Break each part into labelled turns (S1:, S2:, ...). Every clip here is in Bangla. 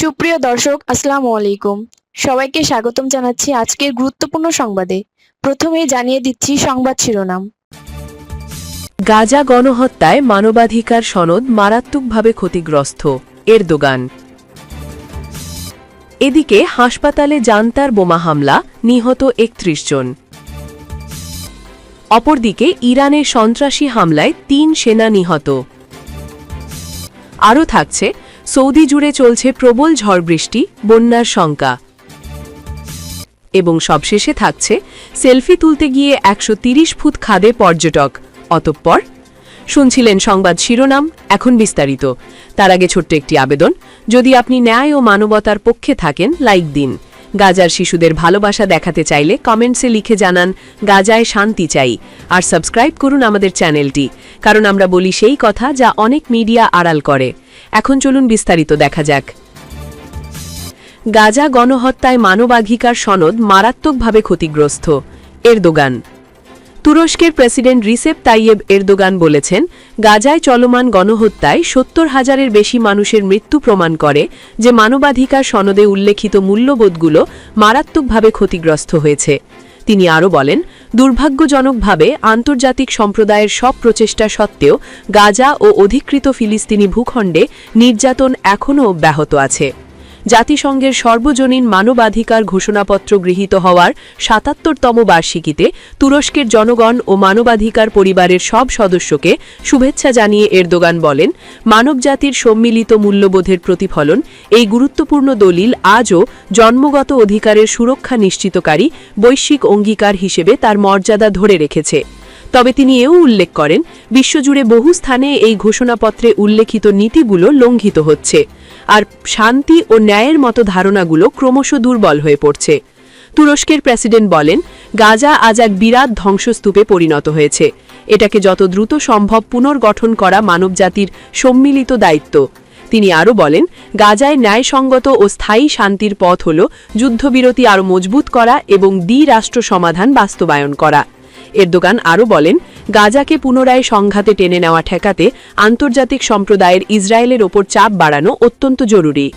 S1: সুপ্রিয় দর্শক, আসসালামু আলাইকুম। সবাইকে স্বাগতম জানাচ্ছি আজকের গুরুত্বপূর্ণ সংবাদে। প্রথমেই জানিয়ে দিচ্ছি সংবাদ শিরোনাম।
S2: গাজা গণহত্যায় মানবাধিকার সনদ মারাত্মকভাবে ক্ষতিগ্রস্ত এর এরদোগান। এদিকে হাসপাতালে জান্তার বোমা হামলা, নিহত একত্রিশ জন। অপরদিকে ইরানের সন্ত্রাসী হামলায় তিন সেনা নিহত। আরও থাকছে সৌদি জুড়ে চলছে প্রবল ঝড় বৃষ্টি, বন্যার শঙ্কা। এবং সবশেষে থাকছে সেলফি তুলতে গিয়ে একশো ফুট খাদে পর্যটক। অতঃপর শুনছিলেন সংবাদ শিরোনাম, এখন বিস্তারিত। তার আগে ছোট্ট একটি আবেদন, যদি আপনি ন্যায় ও মানবতার পক্ষে থাকেন, লাইক দিন। গাজার শিশুদের ভালোবাসা দেখাতে চাইলে কমেন্টসে লিখে জানান, গাজায় শান্তি চাই। আর সাবস্ক্রাইব করুন আমাদের চ্যানেলটি, কারণ আমরা বলি সেই কথা যা অনেক মিডিয়া আড়াল করে। এখন চলুন বিস্তারিত দেখা যাক। গাজা গণহত্যায় মানবাধিকার সনদ মারাত্মকভাবে ক্ষতিগ্রস্ত, এরদোগান। তুরস্কের প্রেসিডেন্ট রিসেপ তাইয়েব এরদোগান বলেছেন, গাজায় চলমান গণহত্যায় সত্তর হাজারের বেশি মানুষের মৃত্যু প্রমাণ করে যে মানবাধিকার সনদে উল্লেখিত মূল্যবোধগুলো মারাত্মকভাবে ক্ষতিগ্রস্ত হয়েছে। তিনি আরও বলেন, দুর্ভাগ্যজনকভাবে আন্তর্জাতিক সম্প্রদায়ের সব প্রচেষ্টা সত্ত্বেও গাজা ও অধিকৃত ফিলিস্তিনি ভূখণ্ডে নির্যাতন এখনও অব্যাহত আছে। জাতিসংঘের সর্বজনীন মানবাধিকার ঘোষণাপত্র গৃহীত হওয়ার সাতাত্তরতম বার্ষিকীতে তুরস্কের জনগণ ও মানবাধিকার পরিবারের সব সদস্যকে শুভেচ্ছা জানিয়ে এরদোগান বলেন, মানবজাতির সম্মিলিত মূল্যবোধের প্রতিফলন এই গুরুত্বপূর্ণ দলিল আজও জন্মগত অধিকারের সুরক্ষা নিশ্চিতকারী বৈশ্বিক অঙ্গীকার হিসেবে তার মর্যাদা ধরে রেখেছে। তবে তিনি এও উল্লেখ করেন, বিশ্বজুড়ে বহু স্থানে এই ঘোষণাপত্রে উল্লেখিত নীতিগুলো লঙ্ঘিত হচ্ছে, আর শান্তি ও ন্যায়ের মতো ধারণাগুলো ক্রমশ দুর্বল হয়ে পড়ছে। তুরস্কের প্রেসিডেন্ট বলেন, গাজা আজ এক বিরাট ধ্বংসস্তূপে পরিণত হয়েছে। এটাকে যত দ্রুত সম্ভব পুনর্গঠন করা মানবজাতির সম্মিলিত দায়িত্ব। তিনি আরও বলেন, গাজায় ন্যায়সঙ্গত ও স্থায়ী শান্তির পথ হল যুদ্ধবিরতি আরও মজবুত করা এবং দ্বি রাষ্ট্র সমাধান বাস্তবায়ন করা। এরদোগান আরও বলেন, গাজাকে পুনরায় সংঘাতে টেনে নেওয়া ঠেকাতে আন্তর্জাতিক সম্প্রদায়ের ইসরায়েলের ওপর চাপ বাড়ানো অত্যন্ত জরুরি।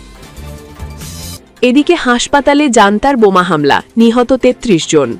S2: এদিকে হাসপাতালে জান্তার বোমা হামলা, নিহত ৩৩ জন।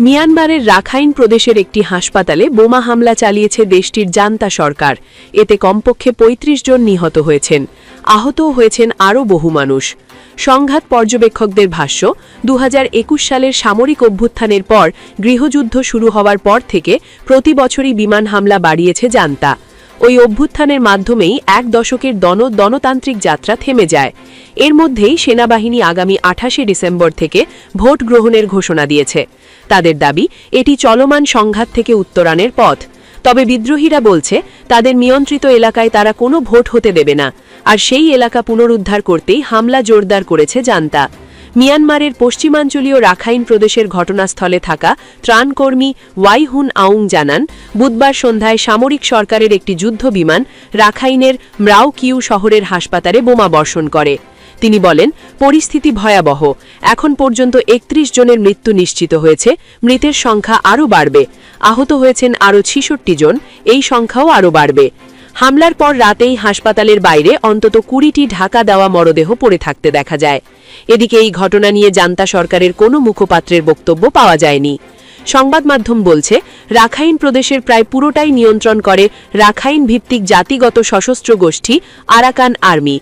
S2: মিয়ানমারের রাখাইন প্রদেশের একটি হাসপাতালে বোমা হামলা চালিয়েছে দেশটির জান্তা সরকার। এতে কমপক্ষে ৩৫ জন নিহত হয়েছেন। আহতও হয়েছেন আরও বহু মানুষ। সংঘাত পর্যবেক্ষকদের ভাষ্য দু হাজার একুশ সালের সামরিক অভ্যুত্থানের পর গৃহযুদ্ধ শুরু হওয়ার পর থেকে প্রতি বছরই বিমান হামলা বাড়িয়েছে জান্তা। ওই অভ্যুত্থানের মাধ্যমেই এক দশকের দন, দনতান্ত্রিক যাত্রা থেমে যায়। এর মধ্যেই সেনাবাহিনী আগামী আঠাশে ডিসেম্বর থেকে ভোট গ্রহণের ঘোষণা দিয়েছে। তাদের দাবি, এটি চলমান সংঘাত থেকে উত্তরানের পথ। তবে বিদ্রোহীরা বলছে, তাদের নিয়ন্ত্রিত এলাকায় তারা কোনো ভোট হতে দেবে না। আর সেই এলাকা পুনরুদ্ধার করতেই হামলা জোরদার করেছে জান্তা। মিয়ানমারের পশ্চিমাঞ্চলীয় রাখাইন প্রদেশের ঘটনাস্থলে থাকা ত্রাণকর্মী ওয়াইহুন আউং জানান, বুধবার সন্ধ্যায় সামরিক সরকারের একটি যুদ্ধ বিমান রাখাইনের ম্রাউ কিউ শহরের হাসপাতালে বোমা বর্ষণ করে। তিনি বলেন, পরিস্থিতি ভয়াবহ। এখন পর্যন্ত একত্রিশ জনের মৃত্যু নিশ্চিত হয়েছে। মৃতের সংখ্যা আরও বাড়বে। আহত হয়েছেন আরও ছিষট্টি জন। এই সংখ্যাও আরও বাড়বে। হামলার পর রাতেই হাসপাতালের বাইরে অন্তত কুড়িটি ঢাকা দেওয়া মরদেহ পড়ে থাকতে দেখা যায়। এদিকে এই ঘটনা নিয়ে জান্তা সরকারের কোনো মুখপাত্রের বক্তব্য পাওয়া যায়নি। সংবাদ মাধ্যম বলছে, রাখাইন প্রদেশের প্রায় পুরোটাই নিয়ন্ত্রণ করে রাখাইন ভিত্তিক জাতিগত সশস্ত্র গোষ্ঠী আরাকান আর্মি।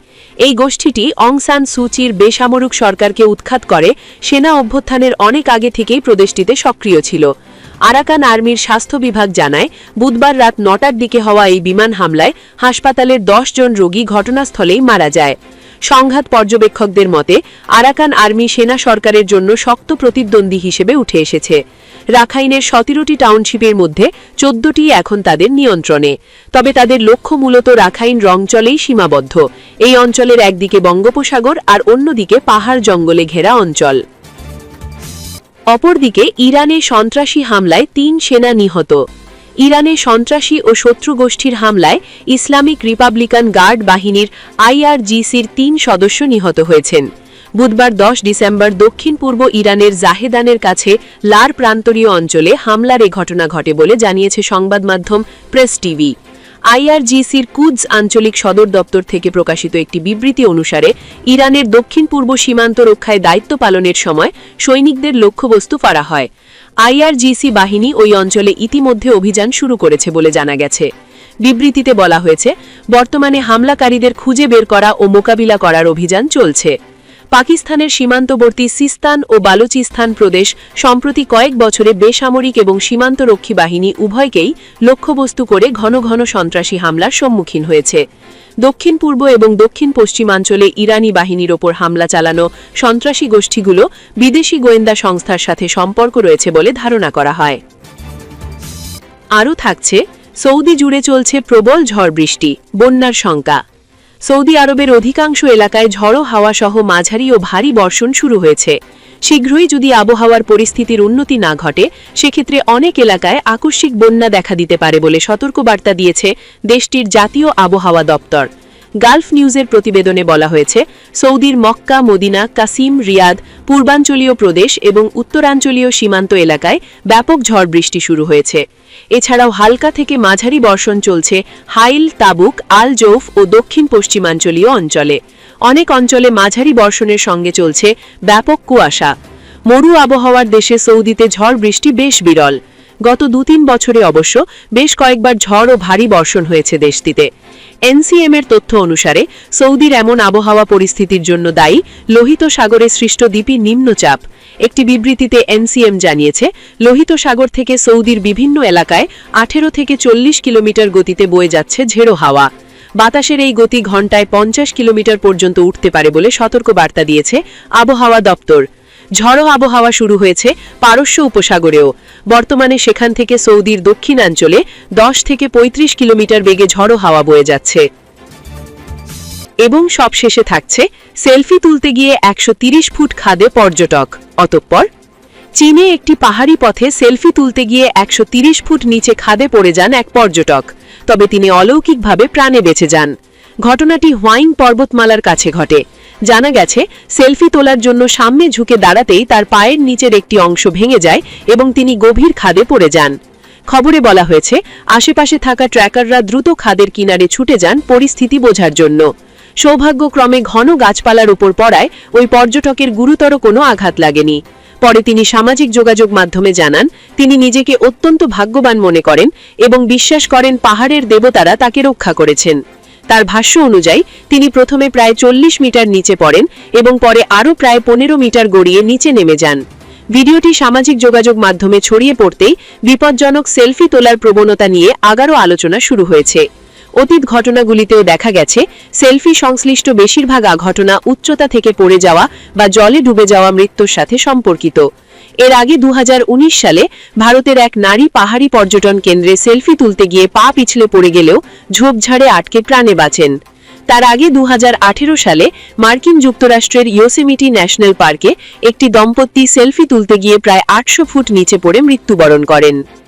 S2: এই গোষ্ঠীটি অং সান সুচির বেসামরিক সরকারকে উৎখাত করে সেনা অভ্যুত্থানের অনেক আগে থেকেই প্রদেশটিতে সক্রিয় ছিল। আরাকান আর্মির স্বাস্থ্য বিভাগ জানায়, বুধবার রাত নটার দিকে হওয়া এই বিমান হামলায় হাসপাতালের দশ জন রোগী ঘটনাস্থলেই মারা যায়। সংঘাত পর্যবেক্ষকদের মতে, আরাকান আর্মি সেনা সরকারের জন্য শক্ত প্রতিদ্বন্দ্বী হিসেবে উঠে এসেছে। রাখাইনের সতেরোটি টাউনশিপের মধ্যে চোদ্দটি এখন তাদের নিয়ন্ত্রণে। তবে তাদের লক্ষ্য মূলত রাখাইন রংচলেই সীমাবদ্ধ। এই অঞ্চলের একদিকে বঙ্গোপসাগর আর অন্যদিকে পাহাড় জঙ্গলে ঘেরা অঞ্চল। অপরদিকে ইরানে সন্ত্রাসী হামলায় তিন সেনা নিহত। ইরানে সন্ত্রাসী ও শত্রু গোষ্ঠীর হামলায় ইসলামিক রিপাবলিকান গার্ড বাহিনীর আইআরজিসির তিন সদস্য নিহত হয়েছেন। বুধবার দশ ডিসেম্বর দক্ষিণ পূর্ব ইরানের জাহেদানের কাছে লার প্রান্তরীয় অঞ্চলে হামলার এ ঘটনা ঘটে বলে জানিয়েছে সংবাদ মাধ্যম প্রেস টিভি। আইআরজিসির কুদস আঞ্চলিক সদর দপ্তর থেকে প্রকাশিত একটি বিবৃতি অনুসারে, ইরানের দক্ষিণ পূর্ব সীমান্ত রক্ষায় দায়িত্ব পালনের সময় সৈনিকদের লক্ষ্যবস্তু করা হয়। আইআরজিসি বাহিনী ওই অঞ্চলে ইতিমধ্যে অভিযান শুরু করেছে বলে জানা গেছে। বিবৃতিতে বলা হয়েছে, বর্তমানে হামলাকারীদের খুঁজে বের করা ও মোকাবিলা করার অভিযান চলছে। পাকিস্তানের সীমান্তবর্তী সিস্তান ও বালুচিস্তান প্রদেশ সম্প্রতি কয়েক বছরে বেসামরিক এবং সীমান্তরক্ষী বাহিনী উভয়কেই লক্ষ্যবস্তু করে ঘন ঘন সন্ত্রাসী হামলার সম্মুখীন হয়েছে। দক্ষিণ পূর্ব এবং দক্ষিণ পশ্চিমাঞ্চলে ইরানি বাহিনীর ওপর হামলা চালানো সন্ত্রাসী গোষ্ঠীগুলো বিদেশি গোয়েন্দা সংস্থার সাথে সম্পর্ক রয়েছে বলে ধারণা করা হয়। আরও থাকছে, সৌদি জুড়ে চলছে প্রবল ঝড় বৃষ্টি, বন্যার শঙ্কা। সৌদি আরবের অধিকাংশ এলাকায় ঝড়ো হাওয়া সহ মাঝারি ও ভারী বর্ষণ শুরু হয়েছে। শীঘ্রই যদি আবহাওয়ার পরিস্থিতির উন্নতি না ঘটে, সেক্ষেত্রে অনেক এলাকায় আকস্মিক বন্যা দেখা দিতে পারে বলে সতর্কবার্তা দিয়েছে দেশটির জাতীয় আবহাওয়া দপ্তর। গালফ নিউজের প্রতিবেদনে বলা হয়েছে, সৌদির মক্কা, মদিনা, কাসিম, রিয়াদ, পূর্বাঞ্চলীয় প্রদেশ এবং উত্তরাঞ্চলীয় সীমান্ত এলাকায় ব্যাপক ঝড় বৃষ্টি শুরু হয়েছে। এছাড়াও হালকা থেকে মাঝারি বর্ষণ চলছে হাইল, তাবুক, আল জৌফ ও দক্ষিণ পশ্চিমাঞ্চলীয় অঞ্চলে। অনেক অঞ্চলে মাঝারি বর্ষণের সঙ্গে চলছে ব্যাপক কুয়াশা। মরু আবহাওয়ার দেশে সৌদিতে ঝড় বৃষ্টি বেশ বিরল। গত দু তিন বছরে অবশ্য বেশ কয়েকবার ঝড় ও ভারী বর্ষণ হয়েছে দেশটিতে। এনসিএম এর তথ্য অনুসারে, সৌদির এমন আবহাওয়া পরিস্থিতির জন্য দায়ী লোহিত সাগরে সৃষ্ট দ্বীপি নিম্নচাপ। একটি বিবৃতিতে এনসিএম জানিয়েছে, লোহিত সাগর থেকে সৌদির বিভিন্ন এলাকায় আঠেরো থেকে চল্লিশ কিলোমিটার গতিতে বয়ে যাচ্ছে ঝেড়ো হাওয়া। বাতাসের এই গতি ঘন্টায় পঞ্চাশ কিলোমিটার পর্যন্ত উঠতে পারে বলে সতর্ক বার্তা দিয়েছে আবহাওয়া দপ্তর। ঝড়ো আবহাওয়া শুরু হয়েছে পারস্য উপসাগরেও। বর্তমানে সেখান থেকে সৌদির দক্ষিণাঞ্চলে দশ থেকে ৩৫ কিলোমিটার বেগে ঝড়ো হাওয়া বয়ে যাচ্ছে। এবং সবশেষে থাকছে সেলফি তুলতে গিয়ে একশো ফুট খাদে পর্যটক। অতঃপর চীনে একটি পাহাড়ি পথে সেলফি তুলতে গিয়ে একশো ফুট নিচে খাদে পড়ে যান এক পর্যটক। তবে তিনি অলৌকিকভাবে প্রাণে বেঁচে যান। ঘটনাটি হোয়াইং পর্বতমালার কাছে ঘটে। জানা গেছে, সেলফি তোলার জন্য সামনে ঝুঁকে দাঁড়াতেই তার পায়ের নিচের একটি অংশ ভেঙে যায় এবং তিনি গভীর খাদে পড়ে যান। খবরে বলা হয়েছে, আশেপাশে থাকা ট্র্যাকাররা দ্রুত খাদের কিনারে ছুটে যান পরিস্থিতি বোঝার জন্য। সৌভাগ্যক্রমে ঘন গাছপালার উপর পড়ায় ওই পর্যটকের গুরুতর কোনো আঘাত লাগেনি। পরে তিনি সামাজিক যোগাযোগ মাধ্যমে জানান, তিনি নিজেকে অত্যন্ত ভাগ্যবান মনে করেন এবং বিশ্বাস করেন পাহাড়ের দেবতারা তাকে রক্ষা করেছেন। তার ভাষ্য অনুযায়ী, তিনি প্রথমে প্রায় চল্লিশ মিটার নিচে পড়েন এবং পরে আরও প্রায় পনেরো মিটার গড়িয়ে নিচে নেমে যান। ভিডিওটি সামাজিক যোগাযোগ মাধ্যমে ছড়িয়ে পড়তেই বিপজ্জনক সেলফি তোলার প্রবণতা নিয়ে আগারও আলোচনা শুরু হয়েছে। অতীত ঘটনাগুলিতেও দেখা গেছে, সেলফি সংশ্লিষ্ট বেশিরভাগ ঘটনা উচ্চতা থেকে পড়ে যাওয়া বা জলে ডুবে যাওয়া মৃত্যুর সাথে সম্পর্কিত। এর আগে দু হাজার উনিশ সালে ভারতের এক নারী পাহাড়ি পর্যটন কেন্দ্রে সেলফি তুলতে গিয়ে পা পিছলে পড়ে গেলেও ঝোপঝাড়ে আটকে প্রাণে বাঁচেন। তার আগে দু হাজার আঠেরো সালে মার্কিন যুক্তরাষ্ট্রের ইয়োসেমিটি ন্যাশনাল পার্কে একটি দম্পতি সেলফি তুলতে গিয়ে প্রায় আটশো ফুট নিচে পড়ে মৃত্যুবরণ করেন।